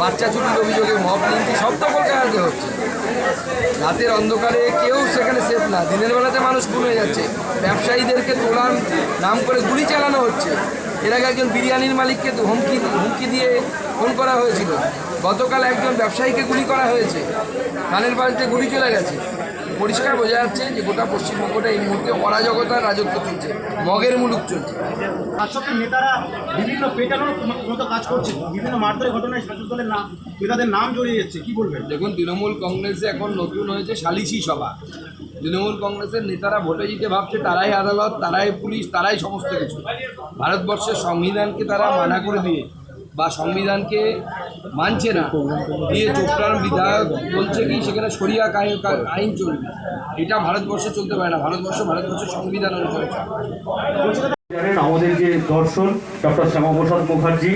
বাচ্চা চুরির অভিযোগে মব লিঙ্কি সব দখল কলকাতাতে হচ্ছে। রাতের অন্ধকারে কেউ সেখানে সেফ না। দিনের বেলাতে মানুষ ঘুমিয়ে যাচ্ছে। ব্যবসায়ীদেরকে তোলার নাম করে গুলি চালানো হচ্ছে। এর আগে একজন বিরিয়ানির মালিককে হুমকি হুমকি দিয়ে ফোন করা হয়েছিল। গতকাল একজন ব্যবসায়ীকে গুলি করা হয়েছে। কানের বাড়িতে গুলি চলে গেছে। পরিষ্কার বোঝা যাচ্ছে যে গোটা পশ্চিমবঙ্গটা এই মুহূর্তে অরাজকতার রাজত্ব চলছে মগের মুলুক চলছে। শাসকের নেতারা বিভিন্ন পেটানোর মতো কাজ করছে। বিভিন্ন মারধরের ঘটনায় শাসক দলের নাম নেতাদের নাম জড়িয়ে যাচ্ছে। কি বলবেন? দেখুন তৃণমূল কংগ্রেসে এখন নতুন হয়েছে সালিশি সভা। তৃণমূল কংগ্রেসের নেতারা ভোটে জিতে ভাবছে তারাই আদালত তারাই পুলিশ তারাই সমস্ত কিছু। ভারতবর্ষের সংবিধানকে তারা মানা করে দিয়ে বা সংবিধানকে মানছে না দিয়ে চোপড়ার বিধায়ক বলছে কি সেখানে সরিয়া আইন চলবে। এটা ভারতবর্ষে চলতে পারে না ভারতবর্ষ ভারতবর্ষের সংবিধান অনুসারে। জানেন আমাদের যে দর্শন ডক্টর শ্যামাপ্রসাদ মুখার্জি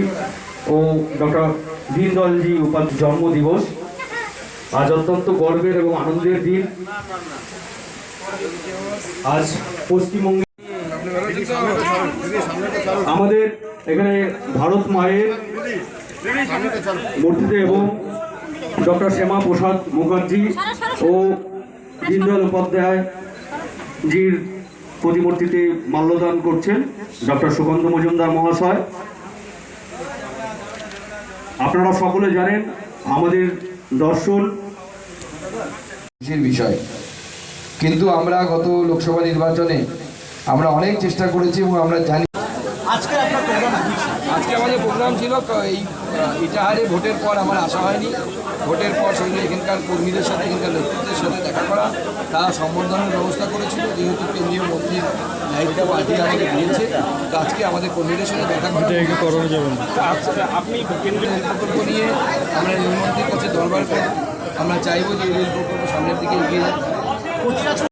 ও ডক্টর দীনদয়ালজি উপাধ্যায় জন্ম দিবস আজ অত্যন্ত গর্বের এবং আনন্দের দিন। আজ পশ্চিমবঙ্গে আমাদের এখানে ভারত মায়ের মূর্তিতে এবং ডক্টর শ্যামা প্রসাদ মুখার্জি ও দীনদয়াল উপাধ্যায় জির প্রতিমূর্তিতে মাল্যদান করছেন ডক্টর সুগন্ধ মজুমদার মহাশয়। আপনারা সকলে জানেন আমাদের দর্শন বিষয়। কিন্তু আমরা গত লোকসভা নির্বাচনে আমরা অনেক চেষ্টা করেছি এবং আমরা জানি আজকে আপনার আজকে আমাদের প্রোগ্রাম ছিল এই ইটাহারে ভোটের পর আমার আসা হয়নি। ভোটের পর সেগুলো এখানকার কর্মীদের সাথে এখানকার নেতৃত্বের সাথে দেখা করা তারা সম্বর্ধনার ব্যবস্থা করেছিল যেহেতু কেন্দ্রীয় মন্ত্রীর দায়িত্ব পার্টি আমাকে দিয়েছে তো আজকে আমাদের কর্মীদের সাথে দেখা করা। যাবে আপনি কেন্দ্রীয় প্রকল্প নিয়ে আমরা রেলমন্ত্রীর কাছে দরবার করব আমরা চাইব যে এই রেল প্রকল্প সামনের দিকে এগিয়ে যাক।